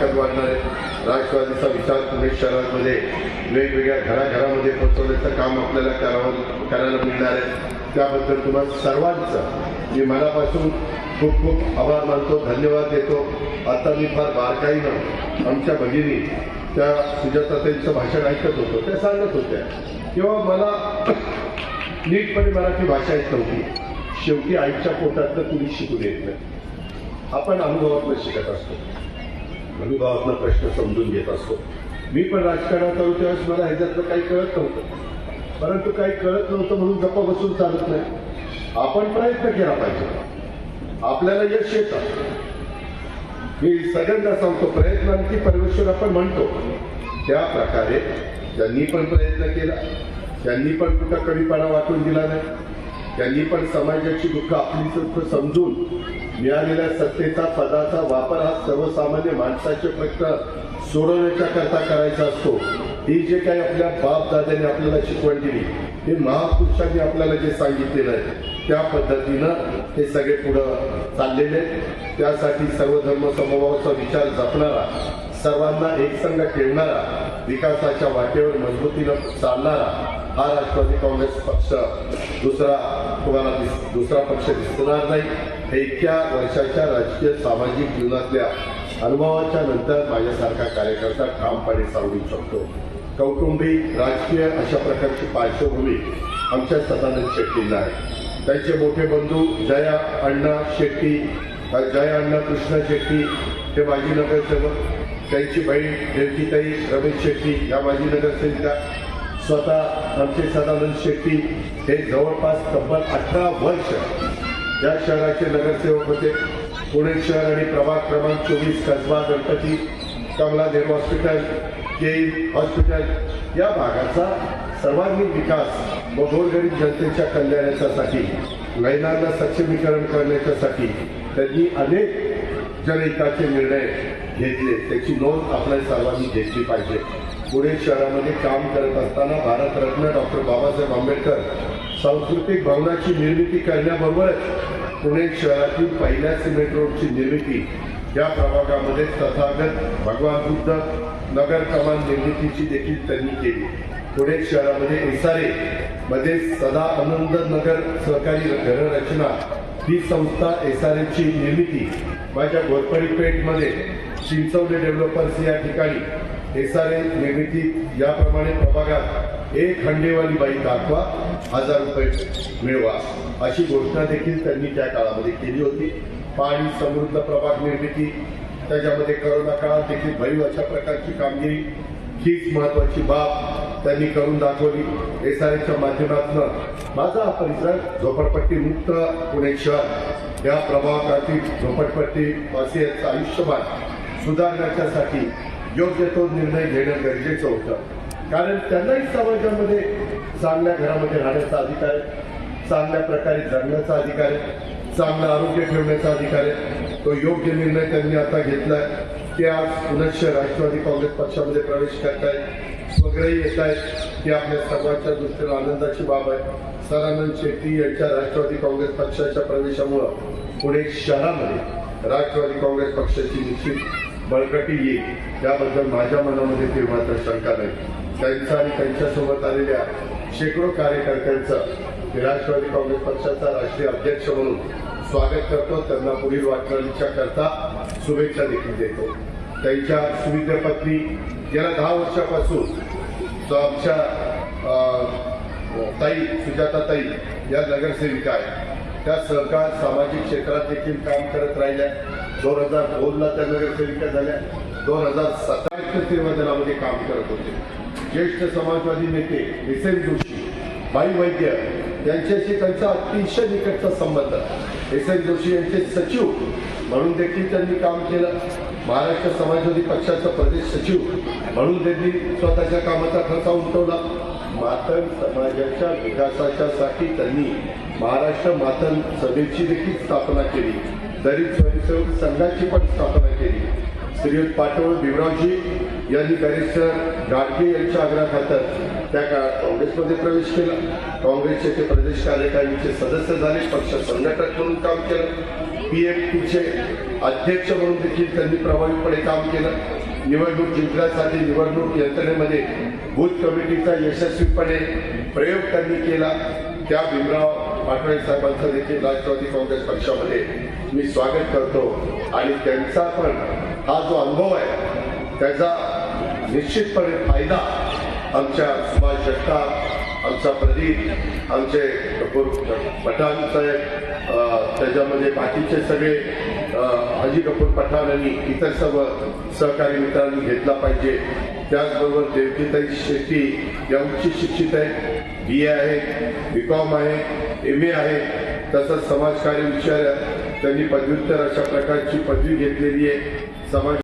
ताकद वाढणार राष्ट्रवादीचा विचार पुणे शहरामध्ये वेगवेगळ्या घराघरामध्ये पोहोचवण्याचं काम आपल्याला करावं करायला मिळणार आहे. त्याबद्दल तुम्हाला सर्वांचं मी मनापासून खूप खूप आभार मानतो धन्यवाद देतो. आता मी फार बारकाईनं आमच्या भगिनी त्या सुजाताताईंचं भाषण ऐकत होतो. त्या सांगत होत्या किंवा मला नीटपणे मराठी भाषा येत नव्हती. शेवटी आईच्या पोटातलं कुणी शिकू देत नाही. आपण अनुभवातून शिकत असतो. अनुभवातनं प्रश्न समजून घेत असतो. मी पण राजकारणात आलो त्यावेळेस मला ह्याच्यातलं काही कळत नव्हतं. परंतु काही कळत नव्हतं म्हणून गप्पा बसून चालत नाही. आपण प्रयत्न केला पाहिजे. आपल्याला यश येतं. मी सगळ्यांना सांगतो प्रयत्नांची परमेश्वर आपण म्हणतो. त्या प्रकारे त्यांनी पण प्रयत्न केला त्यांनी पण कुठं कमीपणा वाटून दिला नाही त्यांनी पण समाजाची दुःख आपली समजून मिळालेल्या सत्तेचा पदाचा वापर हा सर्वसामान्य माणसाचे प्रश्न सोडवण्याच्या करता करायचा असतो. ही जे काही आपल्या बाप आपल्याला शिकवण दिली हे महापुरुषांनी आपल्याला जे सांगितलेलं आहे त्या पद्धतीनं हे सगळे पुढं चाललेले त्यासाठी सर्व धर्मसमभावाचा विचार जपणारा सर्वांना एकसंघ ठेवणारा विकासाच्या वाटेवर मजबूतीनं चालणारा हा राष्ट्रवादी काँग्रेस पक्ष दुसरा तुम्हाला दिस- दुसरा पक्ष दिसणार नाही. हे इतक्या वर्षाच्या राजकीय सामाजिक जीवनातल्या अनुभवाच्या नंतर माझ्यासारखा कार्यकर्ता ठामपणे सांगू शकतो. कौटुंबिक राजकीय अशा प्रकारची पार्श्वभूमी आमच्या सदानंद शेट्टींना आहे. त्यांचे मोठे बंधू जया अण्णा शेट्टी जया अण्णा कृष्णा शेट्टी हे माजी नगरसेवक त्यांची बहीण देवकीताई रमेश शेट्टी या माजी नगरसेविका स्वतः आमचे सदानंद शेट्टी हे जवळपास तब्बल अठरा वर्ष या शहराचे नगरसेवक होते. पुणे शहर आणि प्रभाग क्रमांक चोवीस Kasba Ganpati Kamala Dev hospital K E hospital या भागाचा सर्वांगीण विकास व गोरगरीब जनतेच्या कल्याणाच्यासाठी महिलांना सक्षमीकरण करण्याच्यासाठी त्यांनी अनेक जनहिताचे निर्णय घेतले त्याची नोंद आपल्या सर्वांनी घेतली पाहिजे. पुणे शहरामध्ये काम करत असताना भारतरत्न डॉक्टर बाबासाहेब आंबेडकर सांस्कृतिक भवनाची निर्मिती करण्याबरोबरच पुणे शहरातील पहिल्या सिमेंट रोडची निर्मिती या प्रभागामध्ये तथागत भगवान बुद्ध नगर कमान निर्मितीची देखील त्यांनी केली. पुणे शहरामध्ये एसारे मध्ये सदा आनंद नगर सहकारी घररचना ही संस्था एसआरएची निर्मिती माझ्या घोरपडी पेठमध्ये चिंचवले डेव्हलपर्स या ठिकाणी एसआरए निर्मिती याप्रमाणे प्रभागात एक खंडेवाली बाई दाखवा हजार रुपये मिळवा. अशी घोषणा देखील त्यांनी त्या काळामध्ये केली होती. पाणी समृद्ध प्रभाग निर्मिती त्याच्यामध्ये करोना काळात देखील भरीव अशा प्रकारची कामगिरी हीच महत्वाची बाब त्यांनी करून दाखवली. एस आर माध्यमातून माझा हा परिसर झोपडपट्टी मुक्त पुणे शहर. या प्रभागातील झोपटपट्टी वासियांचं आयुष्यमान सुधारण्याच्यासाठी योग्य तो निर्णय घेणं गरजेचं होतं. कारण त्यांनाही समाजामध्ये चांगल्या घरामध्ये राहण्याचा अधिकार आहे. चांगल्या प्रकारे जगण्याचा अधिकार आहे. चांगलं आरोग्य ठेवण्याचा अधिकार आहे. तो योग्य निर्णय त्यांनी आता घेतलाय. ते आज पुनश्च राष्ट्रवादी काँग्रेस पक्षामध्ये प्रवेश करतायत. स्वग्रही येत आहेत ही आपल्या सर्वांच्या दृष्टीनं आनंदाची बाब आहे. सदानंद शेट्टी यांच्या राष्ट्रवादी काँग्रेस पक्षाच्या प्रवेशामुळं पुणे शहरामध्ये राष्ट्रवादी काँग्रेस पक्षाची निश्चित बळकटी येईल. याबद्दल माझ्या मनामध्ये ते मात्र शंका नाही. त्यांचा आणि त्यांच्यासोबत आलेल्या शेकडो कार्यकर्त्यांचं मी राष्ट्रवादी काँग्रेस पक्षाचा राष्ट्रीय अध्यक्ष म्हणून स्वागत करतो. त्यांना पुढील वाटचालीच्या करता शुभेच्छा देखील देतो. त्यांच्या सुविधा पत्नी गेल्या दहा वर्षापासून जो आमच्या अं, हो, ताई सुजाता ताई या नगरसेविका आहेत. त्या सहकार सामाजिक क्षेत्रात देखील काम करत राहिल्या. दोन हजार दोनला त्या नगरसेविका झाल्या. दोन हजार सत्तावीस सेवादलामध्ये काम करत होते. ज्येष्ठ समाजवादी नेते एस जोशी बाई वैद्य यांच्याशी त्यांचा अतिशय निकटचा संबंध. एस एम जोशी यांचे सचिव म्हणून देखील त्यांनी काम केलं. महाराष्ट्र समाजवादी पक्षाचा प्रदेश सचिव म्हणून त्यांनी स्वतःच्या कामाचा ठसा उमटवला. मातन समाजाच्या विकासाच्या साठी त्यांनी महाराष्ट्र मातन सभेची देखील स्थापना केली. दलित स्वयंसेवक संघाची पण स्थापना केली. श्रीयुत पाटोळ भीमरावजी यांनी बॅरिस्टर गाडगे यांच्या आग्रहाखातर त्या काळात काँग्रेसमध्ये प्रवेश केला. काँग्रेसचे ते प्रदेश कार्यकारिणीचे सदस्य झाले पक्ष संघटक म्हणून काम केलं. पी एम टीचे अध्यक्ष म्हणून देखील त्यांनी प्रभावीपणे काम केलं. निवडणूक जिंकण्यासाठी निवडणूक यंत्रणेमध्ये बूथ कमिटीचा यशस्वीपणे प्रयोग त्यांनी केला. त्या भीमराव पाटोळे साहेबांचं देखील राष्ट्रवादी काँग्रेस पक्षामध्ये मी स्वागत करतो. आणि त्यांचा पण हा जो अनुभव आहे त्याचा निश्चितपणे फायदा आमच्या सुभाष जगताप आमचा प्रदीप आमचे कपूर पठाण साहेब त्याच्यामध्ये बाकीचे सगळे हाजी कपूर पठाण आणि इतर सर्व सहकारी मित्रांनी घेतला पाहिजे. त्याचबरोबर देवकीताई शेट्टी या उच्च शिक्षित आहेत बी ए आहे बी कॉम आहे एम ए आहे. तसंच समाजकार्य विचार त्यांनी पदव्युत्तर अशा प्रकारची पदवी घेतलेली आहे. समाज